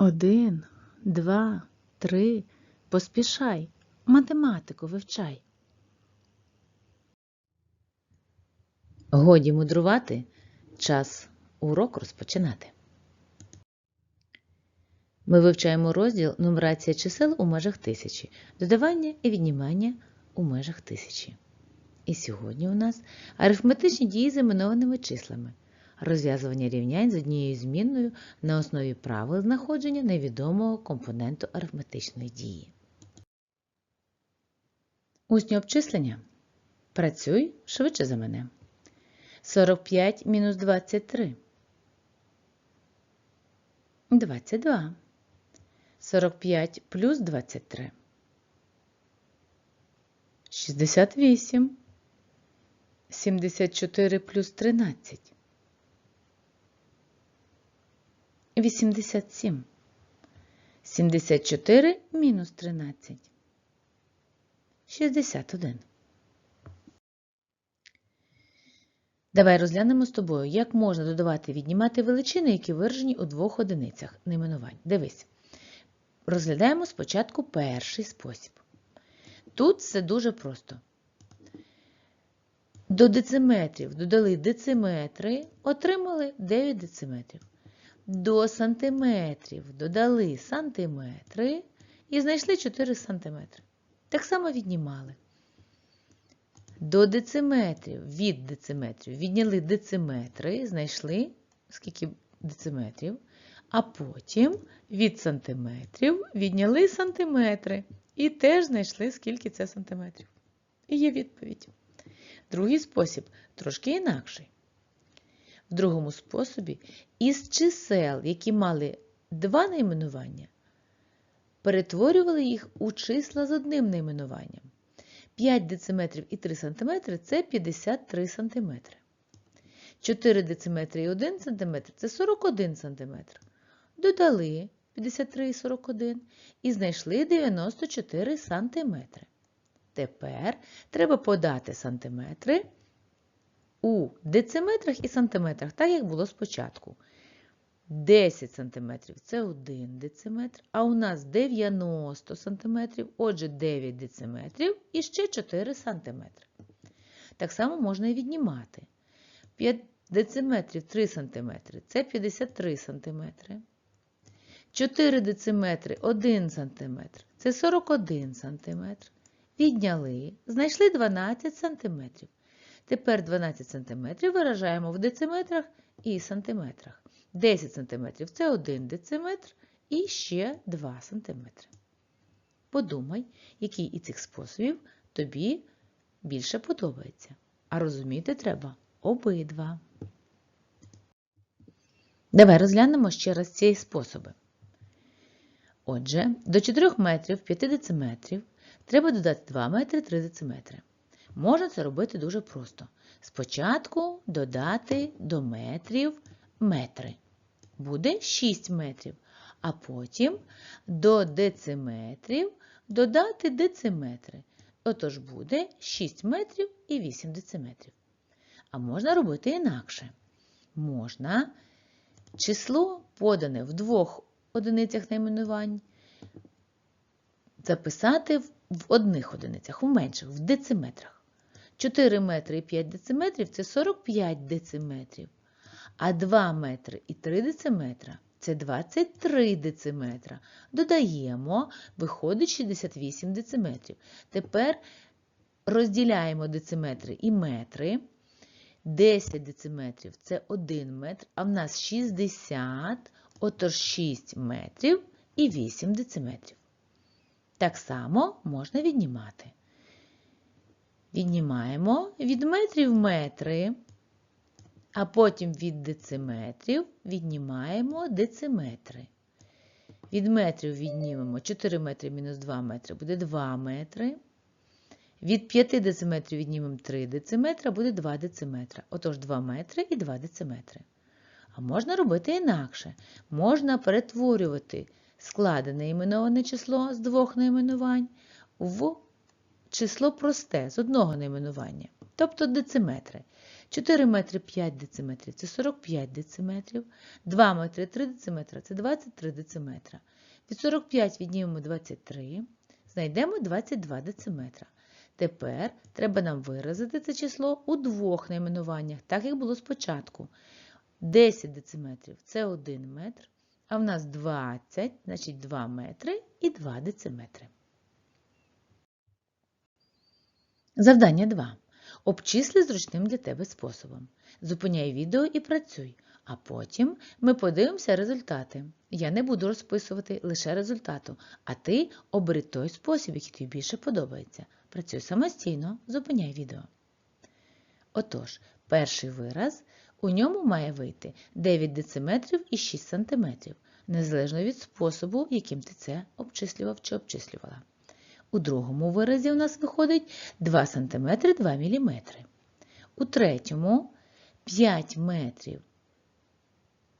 Один, два, три. Поспішай, математику вивчай. Годі мудрувати, час урок розпочинати. Ми вивчаємо розділ нумерація чисел у межах тисячі, додавання і віднімання у межах тисячі. І сьогодні у нас арифметичні дії з іменованими числами, розв'язування рівнянь з однією змінною на основі правил знаходження невідомого компоненту арифметичної дії. Усні обчислення. Працюй швидше за мене. 45 мінус 23. 22. 45 плюс 23. 68. 74 плюс 13. 87. 74 мінус 13. 61. Давай розглянемо з тобою, як можна додавати і віднімати величини, які виражені у двох одиницях найменувань. Дивись. Розглядаємо спочатку перший спосіб. Тут все дуже просто. До дециметрів додали дециметри, отримали 9 дециметрів. До сантиметрів додали сантиметри і знайшли 4 сантиметри. Так само віднімали. До дециметрів від дециметрів відняли дециметри, знайшли скільки дециметрів, а потім від сантиметрів відняли сантиметри і теж знайшли, скільки це сантиметрів. І є відповідь. Другий спосіб трошки інакший. В другому способі із чисел, які мали два найменування, перетворювали їх у числа з одним найменуванням. 5 дециметрів і 3 см – це 53 см. 4 дециметри і 1 см – це 41 см. Додали 53 і 41 і знайшли 94 см. Тепер треба подати сантиметри у дециметрах і сантиметрах, так як було спочатку. 10 см це 1 дециметр, а у нас 90 см, отже 9 дециметрів і ще 4 см. Так само можна і віднімати. 5 дециметрів 3 см це 53 см. 4 дециметри 1 см це 41 см. Відняли, знайшли 12 см. Тепер 12 см виражаємо в дециметрах і сантиметрах. 10 см це 1 дециметр і ще 2 см. Подумай, який із цих способів тобі більше подобається. А розуміти треба обидва. Давай розглянемо ще раз ці способи. Отже, до 4 метрів 5 дециметрів треба додати 2 метри 3 дециметри. Можна це робити дуже просто. Спочатку додати до метрів метри. Буде 6 метрів. А потім до дециметрів додати дециметри. Отож буде 6 метрів і 8 дециметрів. А можна робити інакше. Можна число, подане в двох одиницях найменувань, записати в одних одиницях, в менших, в дециметрах. 4 метри і 5 дециметрів це 45 дециметрів. А 2 метри і 3 дециметра це 23 дециметра. Додаємо, виходить 68 дециметрів. Тепер розділяємо дециметри і метри. 10 дециметрів це 1 метр, а в нас 60, отож 6 метрів і 8 дециметрів. Так само можна віднімати. Віднімаємо від метрів метри, а потім від дециметрів віднімаємо дециметри. Від метрів віднімемо 4 метри мінус 2 метри буде 2 метри. Від 5 дециметрів віднімемо 3 дециметра, буде 2 дециметра. Отож 2 метри і 2 дециметри. А можна робити інакше. Можна перетворювати складене іменоване число з двох найменувань в число просте з одного найменування, тобто дециметри. 4 метри 5 дециметрів це 45 дециметрів. 2 метри 3 дециметра це 23 дециметра. Від 45 віднімемо 23, знайдемо 22 дециметра. Тепер треба нам виразити це число у двох найменуваннях, так як було спочатку. 10 дециметрів це 1 метр, а в нас 20, значить 2 метри і 2 дециметри. Завдання 2. Обчисли зручним для тебе способом. Зупиняй відео і працюй, а потім ми подивимося результати. Я не буду розписувати лише результату, а ти обери той спосіб, який тобі більше подобається. Працюй самостійно, зупиняй відео. Отож, перший вираз, у ньому має вийти 9 дециметрів і 6 сантиметрів, незалежно від способу, яким ти це обчислював чи обчислювала. У другому виразі у нас виходить 2 см 2 мм. У третьому 5 метрів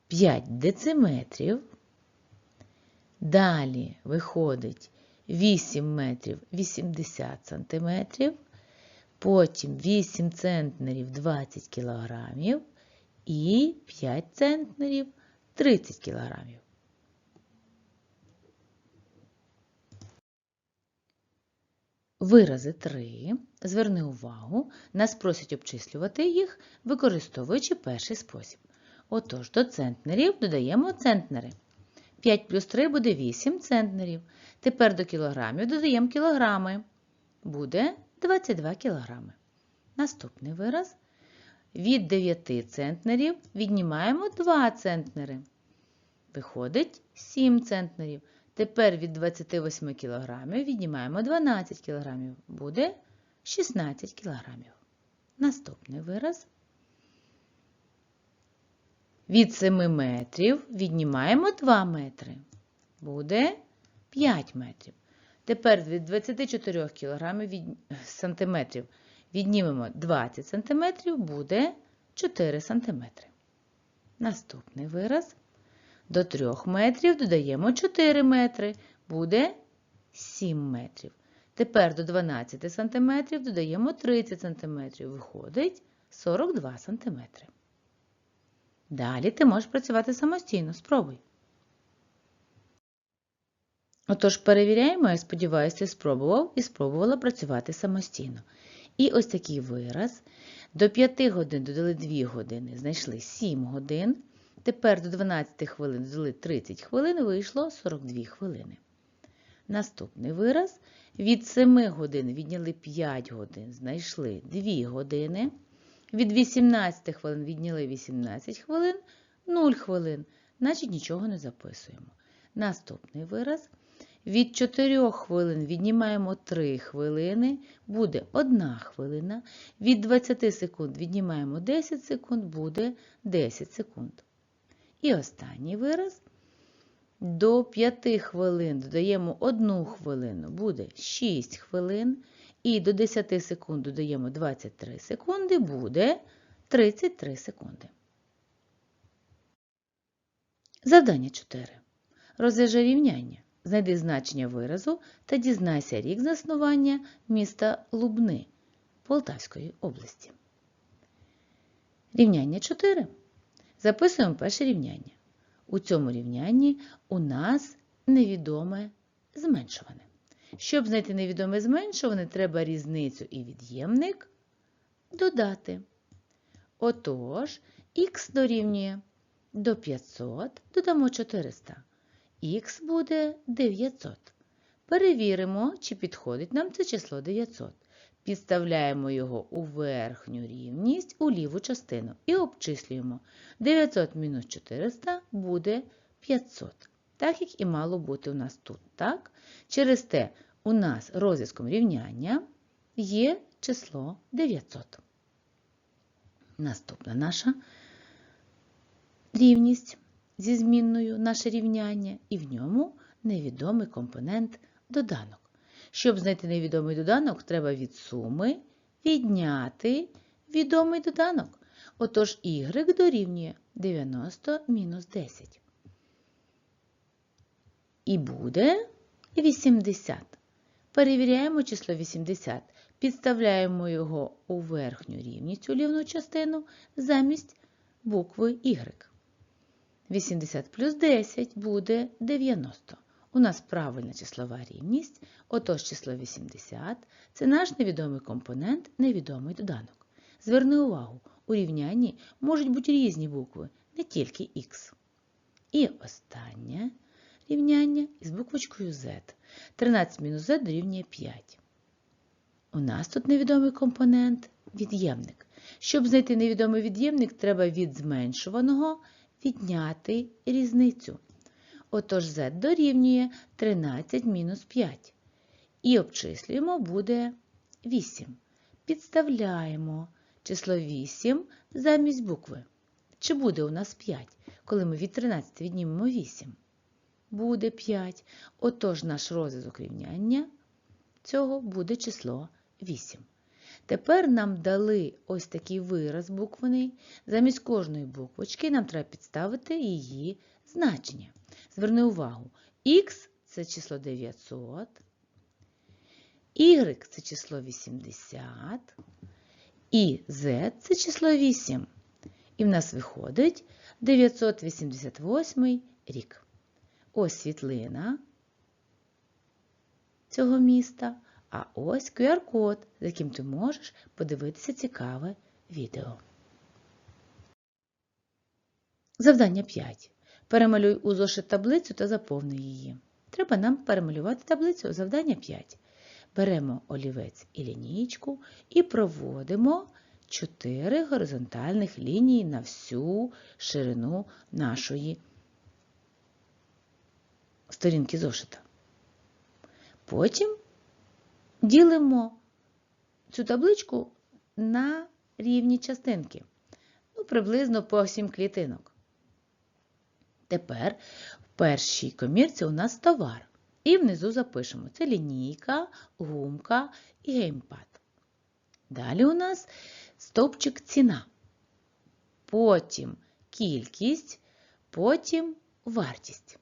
5 дециметрів. Далі виходить 8 метрів 80 сантиметрів. Потім 8 центнерів 20 кілограмів і 5 центнерів 30 кілограмів. Вирази 3. Зверни увагу, нас просять обчислювати їх, використовуючи перший спосіб. Отож, до центнерів додаємо центнери. 5 плюс 3 буде 8 центнерів. Тепер до кілограмів додаємо кілограми. Буде 22 кілограми. Наступний вираз. Від 9 центнерів віднімаємо 2 центнери. Виходить 7 центнерів. Тепер від 28 кг віднімаємо 12 кг. Буде 16 кг. Наступний вираз. Від 7 метрів віднімаємо 2 метри. Буде 5 метрів. Тепер від 24 кг від... сантиметрів віднімемо 20 см, буде 4 см. Наступний вираз. До 3 метрів додаємо 4 метри, буде 7 метрів. Тепер до 12 см додаємо 30 см, виходить 42 см. Далі ти можеш працювати самостійно, спробуй. Отож, перевіряємо, я сподіваюся, ти спробував і спробувала працювати самостійно. І ось такий вираз. До 5 годин додали 2 години, знайшли 7 годин. Тепер до 12 хвилин додали 30 хвилин, вийшло 42 хвилини. Наступний вираз. Від 7 годин відняли 5 годин, знайшли 2 години. Від 18 хвилин відняли 18 хвилин, 0 хвилин, значить нічого не записуємо. Наступний вираз. Від 4 хвилин віднімаємо 3 хвилини, буде 1 хвилина. Від 20 секунд віднімаємо 10 секунд, буде 10 секунд. І останній вираз. До 5 хвилин додаємо 1 хвилину, буде 6 хвилин. І до 10 секунд додаємо 23 секунди, буде 33 секунди. Завдання 4. Розв'яжи рівняння. Знайди значення виразу та дізнайся рік заснування міста Лубни Полтавської області. Рівняння 4. Записуємо перше рівняння. У цьому рівнянні у нас невідоме зменшуване. Щоб знайти невідоме зменшуване, треба різницю і від'ємник додати. Отож, х дорівнює до 500 додамо 400. Х буде 900. Перевіримо, чи підходить нам це число 900. Підставляємо його у верхню рівність у ліву частину і обчислюємо. 900 мінус 400 буде 500. Так як і мало бути у нас тут. так? Через те у нас розв'язком рівняння є число 900. Наступна наша рівність зі змінною наше рівняння, і в ньому невідомий компонент доданок. Щоб знайти невідомий доданок, треба від суми відняти відомий доданок. Отож, y дорівнює 90 мінус 10. І буде 80. Перевіряємо число 80. Підставляємо його у верхню рівність у лівну частину замість букви Y. 80 плюс 10 буде 90. У нас правильна числова рівність, отож число 80 це наш невідомий компонент, невідомий доданок. Зверни увагу, у рівнянні можуть бути різні букви, не тільки Х. І останнє рівняння із буквочкою Z. 13 мінус Z дорівнює 5. У нас тут невідомий компонент від'ємник. Щоб знайти невідомий від'ємник, треба від зменшуваного відняти різницю. Отож z дорівнює 13 мінус 5. І обчислюємо буде 8. Підставляємо число 8 замість букви. Чи буде у нас 5, коли ми від 13 віднімемо 8? Буде 5. Отож наш розв'язок рівняння цього буде число 8. Тепер нам дали ось такий вираз буквений. Замість кожної буквочки нам треба підставити її значення. Зверни увагу, Х це число 900, Y це число 80, і Z це число 8. І в нас виходить 988 рік. Ось світлина цього міста. А ось QR-код, з яким ти можеш подивитися цікаве відео. Завдання 5. Перемалюй у зошит таблицю та заповни її. Треба нам перемалювати таблицю завдання 5. Беремо олівець і лінійку і проводимо 4 горизонтальних лінії на всю ширину нашої сторінки зошита. Потім ділимо цю табличку на рівні частинки, ну, приблизно по 7 клітинок. Тепер в першій комірці у нас товар. І внизу запишемо це лінійка, гумка і геймпад. Далі у нас стовпчик ціна. Потім кількість, потім вартість.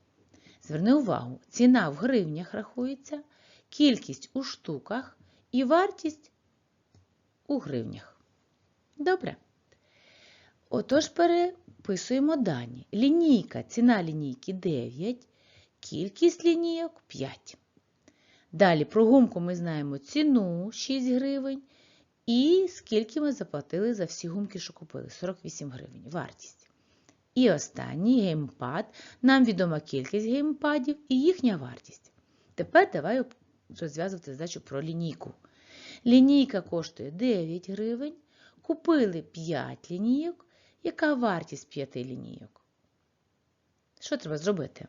Зверни увагу, ціна в гривнях рахується, кількість у штуках і вартість у гривнях. Добре. Отож, переписуємо дані. Лінійка, ціна лінійки 9, кількість лінійок 5. Далі про гумку ми знаємо ціну 6 гривень. І скільки ми заплатили за всі гумки, що купили 48 гривень. Вартість. І останній геймпад. Нам відома кількість геймпадів і їхня вартість. Тепер давай розв'язувати задачу про лінійку. Лінійка коштує 9 гривень. Купили 5 лінійок. Яка вартість 5 лінійок? Що треба зробити?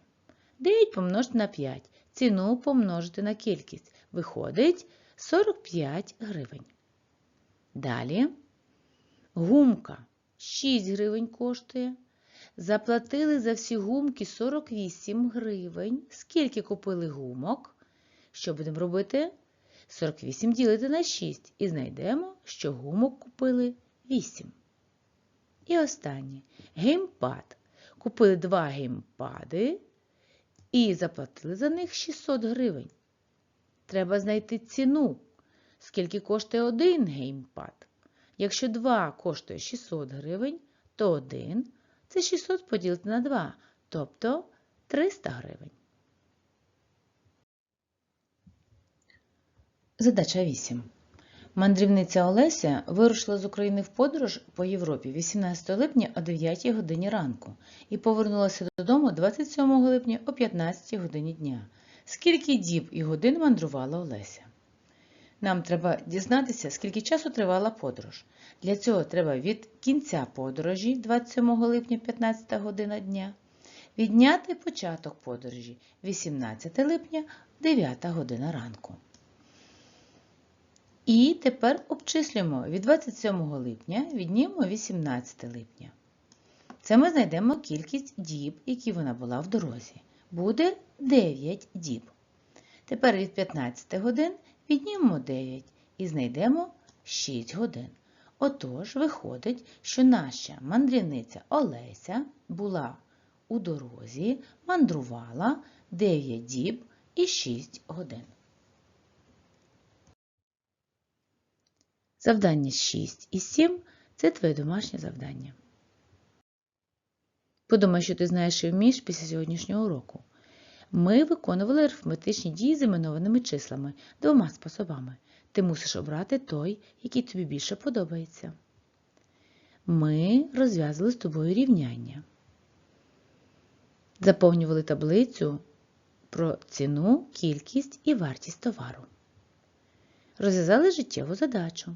9 помножити на 5. Ціну помножити на кількість. Виходить 45 гривень. Далі гумка 6 гривень коштує. Заплатили за всі гумки 48 гривень. Скільки купили гумок? Що будемо робити? 48 ділити на 6 і знайдемо, що гумок купили 8. І останнє геймпад. Купили 2 геймпади і заплатили за них 600 гривень. Треба знайти ціну. Скільки коштує один геймпад? Якщо 2 коштує 600 гривень, то 1 це 600 поділити на 2, тобто 300 гривень. Задача 8. Мандрівниця Олеся вирушила з України в подорож по Європі 18 липня о 9 годині ранку і повернулася додому 27 липня о 15 годині дня. Скільки діб і годин мандрувала Олеся? Нам треба дізнатися, скільки часу тривала подорож. Для цього треба від кінця подорожі 27 липня 15 година дня відняти початок подорожі 18 липня 9 година ранку. І тепер обчислюємо від 27 липня віднімемо 18 липня. Це ми знайдемо кількість діб, які вона була в дорозі. Буде 9 діб. Тепер від 15 годин віднімемо 9 і знайдемо 6 годин. Отож, виходить, що наша мандрівниця Олеся була у дорозі, мандрувала 9 діб і 6 годин. Завдання 6 і 7 це твоє домашнє завдання. Подумай, що ти знаєш і вмієш після сьогоднішнього уроку. Ми виконували арифметичні дії з іменованими числами двома способами. Ти мусиш обрати той, який тобі більше подобається. Ми розв'язали з тобою рівняння. Заповнювали таблицю про ціну, кількість і вартість товару. Розв'язали життєву задачу.